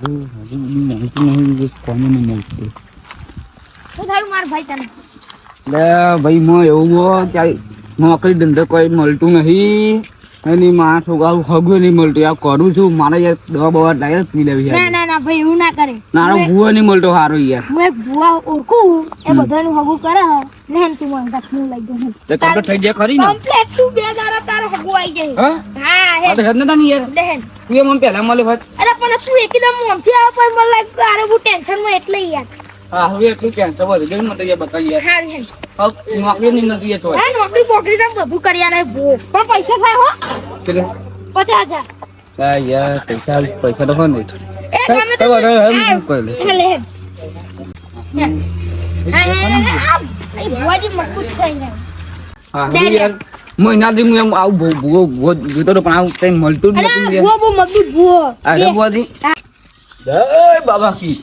હજુ બી મળતું નહીં કોને નહીં મળતું શું થયું માર ભાઈ તને? એટલે ભાઈ માં એવું હો કે નોકરી ધંધો કોઈ મળતું નહીં. એની માં છોકરા હગું નહીં મળતું. યાર કરું છું. મારે યાર દવા બવા ડાયરેક્ટ પી લેવી ના ના ના ભાઈ એવું ના કરે. નારો ભૂવો નહીં મળતો સારો યાર. હું એક ભુવા ઓળખું. એ બધાનું હગું કરે હે. ને તું મને કાંઈક લઈ દઉં તે કમ્પ્લીટ થઈ જાય ખરી ને? કમ્પ્લેટ તું બે દાડા તારો હગું આવી જાય. હા? હા હે તો હેડ. નતા ને યાર. તું એ મને પહેલા મળે ભાઈ. પણ તું એકદમ મોમથી આવે પણ મને લાગ્યું કે આરે હું ટેન્શનમાં એટલે યાર. હા હવે એટલું ટેન્શન વધે જોઈ મને યાર બતાવી યાર. હા હા નોકરી ની મળતી તો. હા નોકરી બોકરી તો બધું કર્યા ને ભો પણ પૈસા થાય હો. પચાસ હજાર. હા યાર પૈસા પૈસા તો હોય ને. એ ગમે તો કઈ વાંધો હું કરી લઈશ. હા, લે હા, હા, આમ. એ ભુવાજી મજબૂત છે યાર. હા. યાર મહિનાથી હું એમ આવું ભૂ ભૂવો ભૂવો જોતો હતો પણ આવું કઈ મળતું જ અરે નતું આ યાર ભુવો બહુ મજબૂત ભુવો. આ રે બુઆજી જય બાબા કી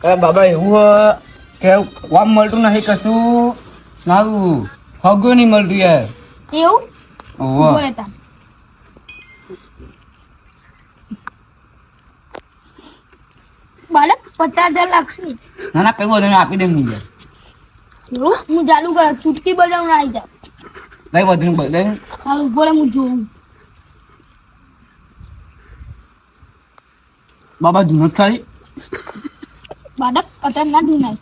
બાબા એવું હે કે કામ મળતું નથી કશું નારું હગું નહીં મળતું યાર એવું બોલે તા. બાળક પચાસ હજાર લાગશે. ના ના કઈ વધુ આપી દે હું યાર હું ચાલુ કર ચૂટકી બજાવને આવી જાવ કઈ વધુ બદલે હાલ રહે હું જોઉં. બાબા જૂનો થાય બાળક અત્યારે ના ઢૂંઢાય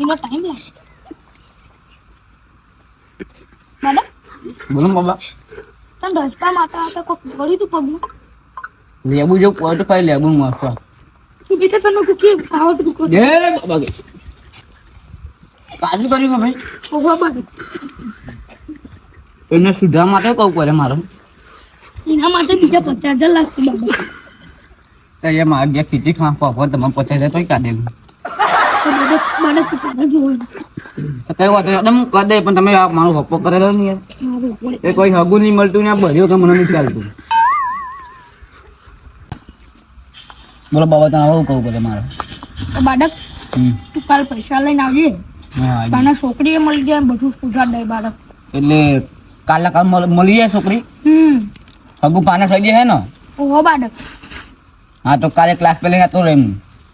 એનો ટાઈમ લાગે. બાળક બોલો બાબા. તને રસ્તા માતા હતા કોઈ પડી તું પગમાં? લેબુ જો તો કઈ લેબુ મસ્ત તું બેટા તને કુકી આવડ તું જય બાબા કાજુ કર્યું ભાઈ ઓહો બાળક એને સુધા માટે કહું પડે મારે. એના માટે બીજા પચાસ હજાર લાગશે બાળક એ મારા ગયા ખીચી ખાવા તમે પચાસ હજાર તોય કાઢેલું કઈ વાત નહીં કરી દે પણ તમે મારો હપ્પો કરેલો ને યાર. એ કોઈ હગું નહીં મળતું ને ભર્યો કે મને નહીં ચાલતું. બોલો બાબા આવું કહું પડે મારે. બાળક તું કાલ પૈસા લઈને આવજે. તને છોકરીએ મળી જાય બધું સુધાર દે બાળક. એટલે કાલે કાલ મળ- જાય છોકરી? હગું પાના થઈ જાય હે ને? ઓહો બાળક. હા તો કાલે ક્લાસ પે લઈને તો રેમ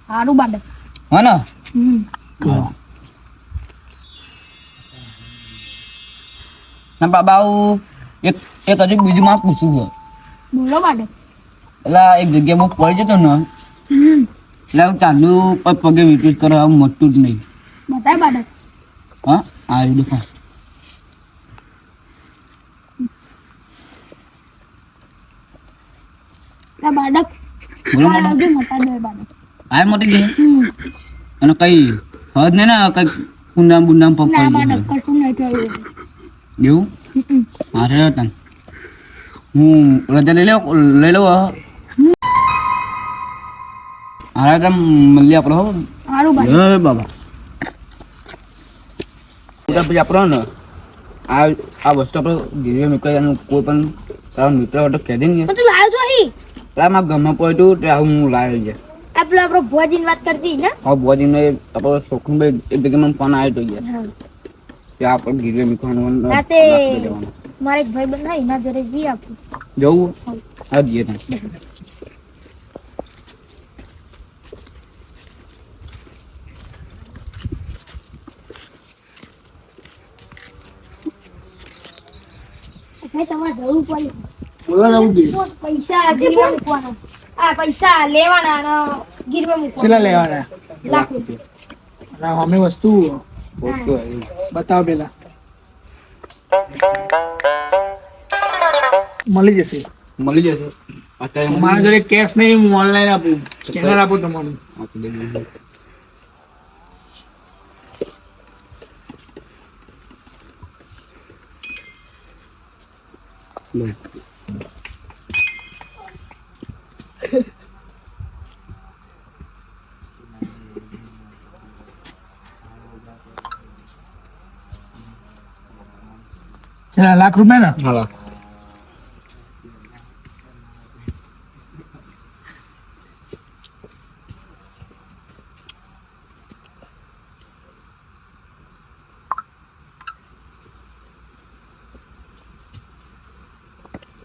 સારું બાળક. હો ને? હમ Nampak bau. એક એક હજુ બીજું માં પૂછવું હોય બોલો બાળક એટલે એક જગ્યા હું પડી જતો ને હમ એટલે હું ચાંદુ પગે વિપરીત કરે આવું મળતું જ નહીં બતાય બાળક હા આવી દેખો બાળક બોલો આવજે મતા દે બાળક આ મોટી હમ અને કઈ હદ નહીં ને કઈ કુંડામ બુંડામ ના થયું એવું. હમ. હા રે તને. હું રજા લઈ લઉં લઈ હવે હારા કામ મળીએ આપણે હો. જય બાબા. પછી આપણો ને આ આ વસ્તુ આપણે ગીરવે મૂકી કોઈ પણ તારા મિત્ર તો કહી દે ને તું લાવ્યો છો અહીં? પેલા મારા ગામમાં પડ્યું તે હું લાવ્યો છે આ પેલો આપણો ભુવાજીની વાત કરતી ને? હવે બોજીને આપણો છોકરું ભાઈ એક જગ્યાએ મને ફોન આવ્યો તો યાર કે આપણે ગીરવે મૂકવાનું રાતે રાખી દેવાનું. મારે એક ભાઈ બંધ એના ઘરે જઈ આપું. જવું? હા. જઈએ ત્યાં. ભાઈ તમારે જવું પડે. બોલો ને ઉડી તો પૈસા ગીરવે મૂકવાના? આ પૈસા લેવાના અને ગીરવે મૂકવાના. છેલ્લા લેવાના? લાખ રૂપિયા. અમે વસ્તુ વસ્તુ. બતાવો પેલા. મળી જશે. મળી જશે. અત્યારે મારા જોડે કેશ નહીં હું ઓનલાઈન આપું. સ્કેનર આપું તમારું. આપી Ce la lacrumena? Ala.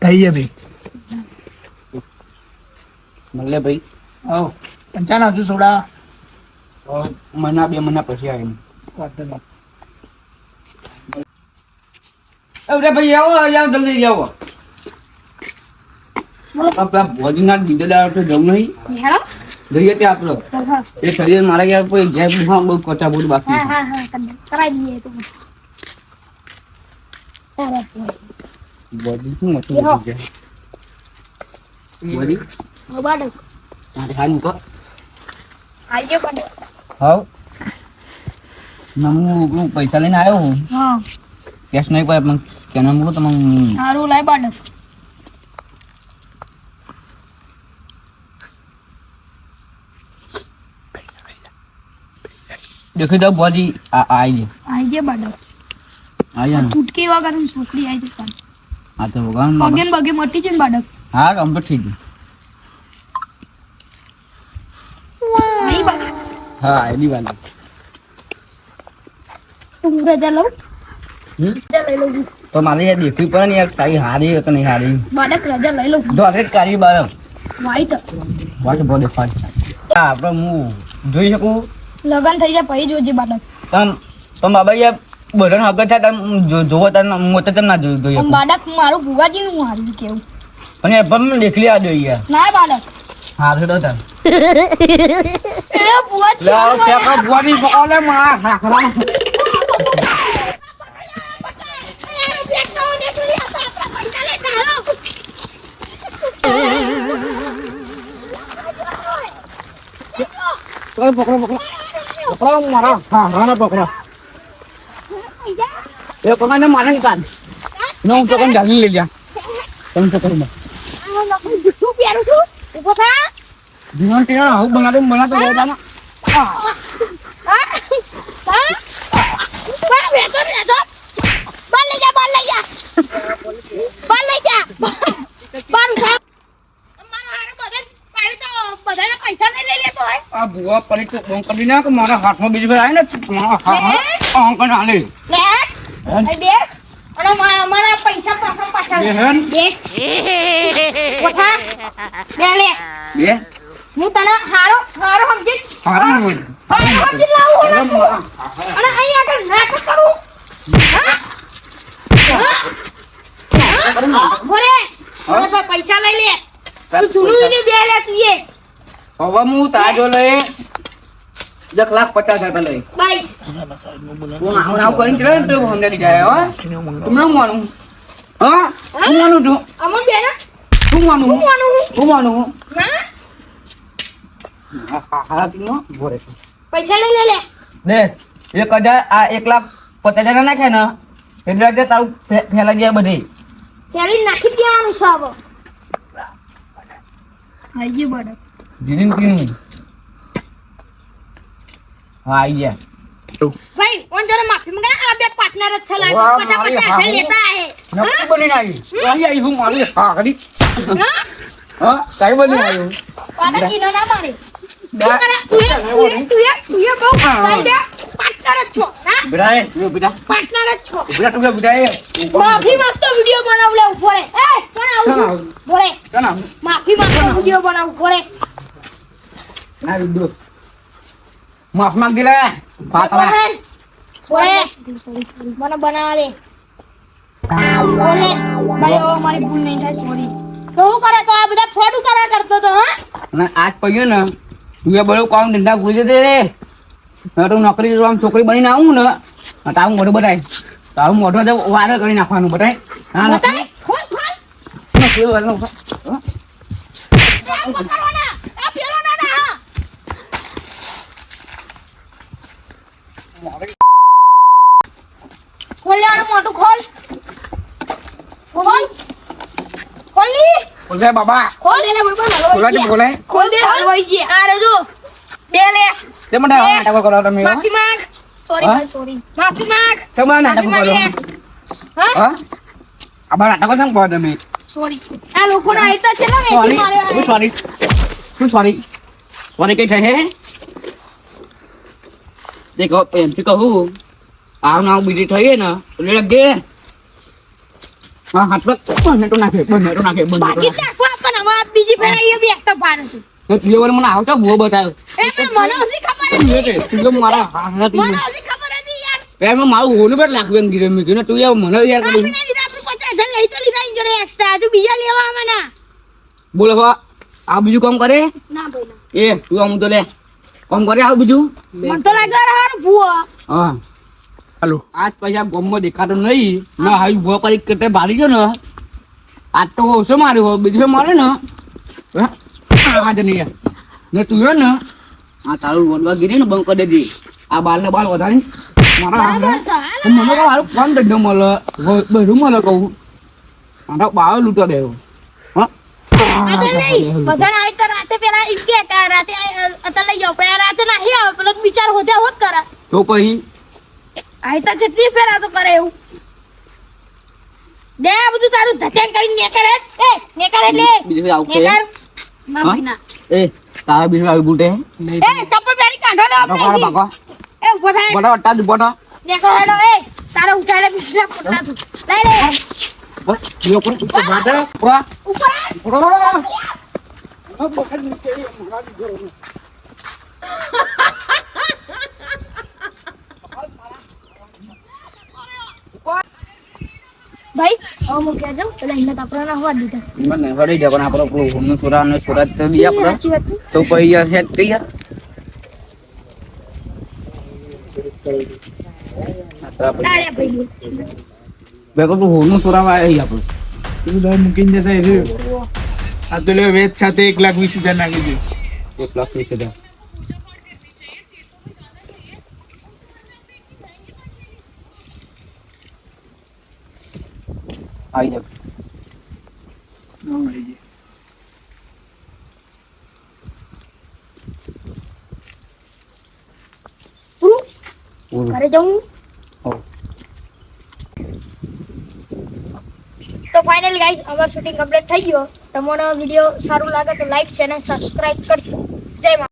Ahí. મળે ભાઈ. આવો. પંચાવન આવજો સોડા. મહિના બે મહિના પછી આવે વાંધો નહીં. અરે ભાઈ આવો આવો જલ્દી આવો. આ પેલા ભોજના તો જવું નહીં. જઈએ ત્યાં આપણો એ શરીર મારા ગયા કોઈ ઘેર હા બહુ કચા બહુ બાકી હા હા હા કરી દે. કરાવી દઈએ તો. બોડી શું હતું? બોડી હવે બાળક મારે હાલ મૂકો આવી ગયો બાળક હાવ ના હું પેલું પૈસા લઈને આવ્યો હું હા કેશ નહીં પડે પણ સ્કેનર મૂકો તમે સારું લાય બાળક દેખી દો બોડી આ આ આવી આવી ગયો બાળક જાય આવી જાય ને ચૂટકી વગર છોકરી આવી જશે આ તો ભગવાન પગે ને બગે મટી છે ને બાળક હા આમ તો ઠીક નહીં બાળક હા એની વાત તું રજા લઉં? તો મારે યાર દેખવી પડે ને યાર તારી હારી કે નહીં હારી? બાળક રજા લઈ લઉં. જો આગળ કાઢી બાર. વાઈટ વાટ બોલે ફાટ હા આપણે હું જોઈ શકું? લગન થઈ જાય પછી જોજે બાળક. તમ તમ બાબા યાર બધાને હગત થાય તમે જોવો તને મોત તેમ ના જોઈ જોઈએ બાળક મારું ભુવાજી નું હારું કેવું? અને પણ દેખલી આ જોઈએ ના બાળક. હા તો તાર. એ ભુવાજી લે આવો ફેંકો ભુવાની પકોડે મારા ખાખરા પકડો પકડો પકડો પકડો મારા ખાખરાને પકડો એ પકડને મારે કાન નો હું તો કોણ જાગી લઈ જા તમે પકડો મને શું પહેરું છું ઊભો થા જીવન ટીના હું બનાતો બનાતો રહેતા હા. હા. બા બેઠો બેઠો બાર લઈ જા બાર લઈ જા. બાર લઈ જા. બાર ઉઠા મારો હારો બધા પાડ્યું તો બધાના પૈસા નહીં લઈ લેતો હોય. આ ભુવા પડી તો ફોન કરી ના કે મારા હાથમાં બીજું આવે ને મારા હાથમાં અંકન આલે લે. બેસ. અને મારા મારા પૈસા પાછા પાછા લે. બે. ઉઠા બે લે. બે? હું તને હારો હારો સમજી હારો સમજી લાવું અને અહીં આગળ નાટક કરું? બોલે. હવે તો પૈસા લઈ લે. તું જૂનું ને બે લે તું એ. હવે હું તાજો લઈ એક લાખ પચાસ હજાર લઈ બાઈસ. હું આવું આવું કરીને ચલે તો અમને જાય હો. તમને હું માનું. હા? હું? માનું છું. બે શું માનું હું માનું હું? ના પૈસા લઈ લે લે. લે એક હજાર આ એક લાખ પચાસ હજાર નાખે ને? એટલે આજે તારું ફેલાઈ જાય બધી. પેલી નાખી દેવાનું છે હવે. આઈ ગયું જીરીન પીનું હા આવી ગયા. ભાઈ ઓન જરા માફી મંગા. આ બે પાર્ટનર જ છે લાગે. વાહ, પચાસ મારી પચાસ હાહુ. હજાર લેતા હે. નક્કી બનીને આવી. આવી આવી હું મારી હા કરી હા હા સાહેબ બની આવ્યું. પાડા કિલો ના મારે. માફી માંગતો વિડિયો બનાવ ઊભો રે એ કોણ આવું કોણ છું આવું? બોલે. માફી માંગતો વિડિયો બનાવ ઊભો રે ના વિદ્યો માફ માંગ દિલે. પાતળા બોલે બોલે મને બનાવા દે. બોલે ભાઈ ઓ મારી ભૂલ નહીં થાય સોરી તો હું કરે? તો આ બધા ફોટો કરા કરતો તો હા? આજ પડ્યો ને એ બધું કામ ધંધા ભૂલી જતે રે હવે તો નોકરી આમ છોકરી બનીને આવું ને. તારું મોઢું બતાય. તારું મોઢું તો વારે કરી નાખવાનું બતાય. હા બતાય. Phone phone. નથી વારનો હા. આમ કરવાના. આ પેલો ના ના હા. ખોલ મોટું ખોલ ખોલ ખોલ લી બોલે બાબા ખોલ દે લે બોલ બોલા છે બોલે ખોલ દે હલવાઈ જી આ રજો જો બે લે તે મને નાટકો કરો તમે? માફી માંગ સોરી? ભાઈ સોરી માફી માંગ તમે નાટકો કરો હા આબા નાટકો કેમ કરો તમે સોરી આ લોકોને આઈતા છે ને વેચી મારે હું સોરી શું સોરી સોરી કઈ થાય હે દેખો એમથી કહું આવ નાવ બીજી થઈ ને એટલે લગે હા હાથ પર બંને તો નાખે નાખે બાકી પણ બીજી ફેર અહીંયા બી એકતા પાડે છે. તો તું એ વાર મને આવતા ભૂવો બતાવ્યો એ પણ મને ઓછી ખબર હતી. મારા હાથ મને ઓછી ખબર હતી યાર. એમાં મારું હોલું પર લાખવેન ગીરે મેં કીધું તું યાર મને યાર કરી આપણે લીધા આપણે પચાસ લઈ તો લીધા એની જોડે extra. હજુ બીજા લેવા આવવાના. બોલો બા આ બીજું કામ કરે? ના ભાઈ એ તું આમ તો લે. કામ કરે આવું બીજું? મને તો લાગે હારું ભૂવો. હા. હાલો આજ પૈસા ગમમાં દેખાતો નહીં ના હાઈ ભો કરી કેતે ભારી ગયો ને આજ તો ઓછો માર્યો હોય બીજું મારે ને આજ નહીં યાર. ને તું ને આ તારું રોડવા ગીરી ને બંધ કરી દેજે આ બાલ ને બાલ વધારી મારા મને કહો હારું કોણ દંડ મળે બધું મળે કહું મારા બાવે લૂંટો દેવો. તો પછી આવી તો જેટલી ફેરા તો કરે એવું. દે બધું તારું ધકેન કરીને નેકર હેડ. એ, નેકર હેડ લે. બીજું આવું કે નેકર. ના હા? એ તારા બીજું આવી બૂટે એ, ચપ્પલ પહેરી કાઢો લે આપણે બાકો એ, ઊભો થાય. બોટા વટ્ટા જ બોટા નેકર હેડો. એ, તારે ઉઠાડે બીજા પોટલા તું. લઈ લે. બસ બીજો કોણ ચૂપ બાટા ઉપર ઉપર આવ. પૂરા ભાઈ હવે હું કે જાઉં? પેલા એમને તો આપણને હવા દીધા. મને હડી જાય પણ આપણો પેલું હોમનું સુરા અને સુરત તો બી આપણે. તો પછી યાર હેત થઈ યાર. આપણે બે પેલું સુરા આપણે. તું મૂકીને જતા આ તો લે વેચ સાથે એક લાખ વીસ હજાર નાખી દે. એક લાખ વીસ હજાર. આવી જાવ હા, આવી જાય. પૂરું પૂરું. ઘરે જવું હો. તો ફાઇનલી ગાઈસ અમાર શૂટિંગ કમ્પ્લીટ થઈ ગયો તમને વીડિયો સારું લાગે તો લાઈક છે અને સબસ્ક્રાઇબ કરજો જય મા